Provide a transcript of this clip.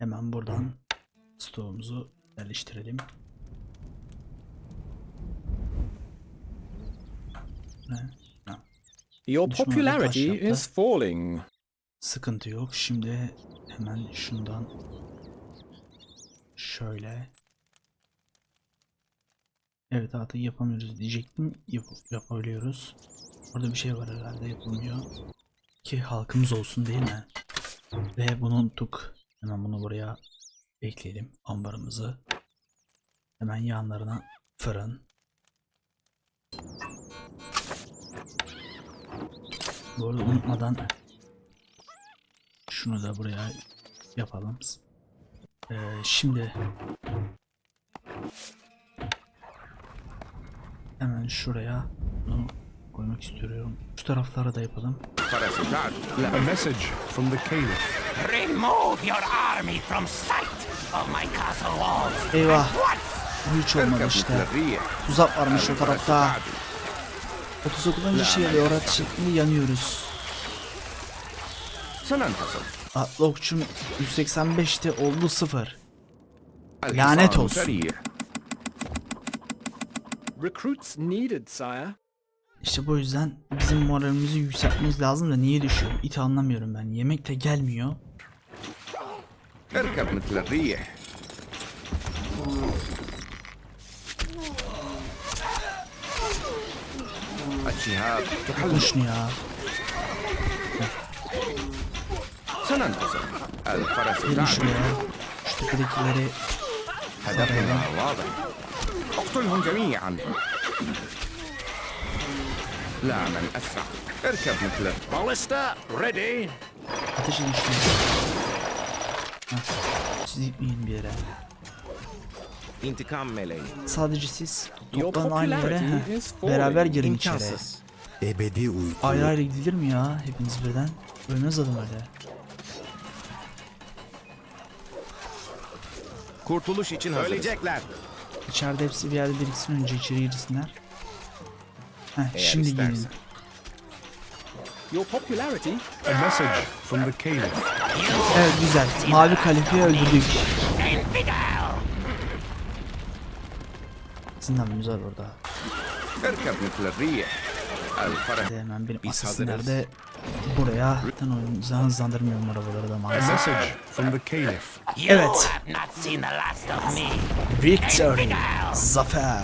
Hemen buradan stoğumuzu yerleştirelim. Your popularity is falling. Sıkıntı yok. Şimdi hemen şundan şöyle Evet artık yapamıyoruz diyecektim. Yap yapabiliyoruz. Orada bir şey var herhalde yapılmıyor. Ki halkımız olsun değil mi? Ve bunu unuttuk. Hemen bunu buraya ekleyelim. Ambarımızı. Hemen yanlarına fırın. Bu arada unutmadan şunu da buraya yapalım. Ee, şimdi hemen şuraya bunu koymak istiyorum. Şu taraflara da yapalım. A message from the Caliph. Remove your army from sight of my castle walls. Eyvah. Hiç olmadı işte. Tuzak varmış o tarafta. 39. şehirde orat şeklinde yanıyoruz. Atlı okçum 185'te oldu 0. Lanet olsun. Recruits needed, sire. İşte bu yüzden bizim moralimizi yükseltmemiz lazım da niye düşüyor? İt anlamıyorum ben. Yemek de gelmiyor. اركب مثل الريح. الشهاب تحلقني يا سننتصر الفرس تعمل هدفنا واضح. اقتلهم جميعا. لا من أسرع. اركب مثل. باليستا ريدي هتجي Siz gitmeyin bir yere. İntikam meleği. Sadece siz Your toptan aynı yere heh, beraber girin içeri. Ebedi uyku. Ayrı ayrı gidilir mi ya hepiniz birden? Ölmez adam öyle. Kurtuluş için hazırız. Ölecekler. İçeride hepsi bir yerde biriksin önce içeri girsinler. Heh, Eğer şimdi istersen. gelin. Your popularity A message from the Caliph Evet güzel. Mavi kalifi öldürdük. Sinan'ımız var orada. İşte hemen benim asasın nerede? Buraya zaten oyunumuzu hızlandırmıyorum arabaları da maalesef. Evet. Victory. Zafer.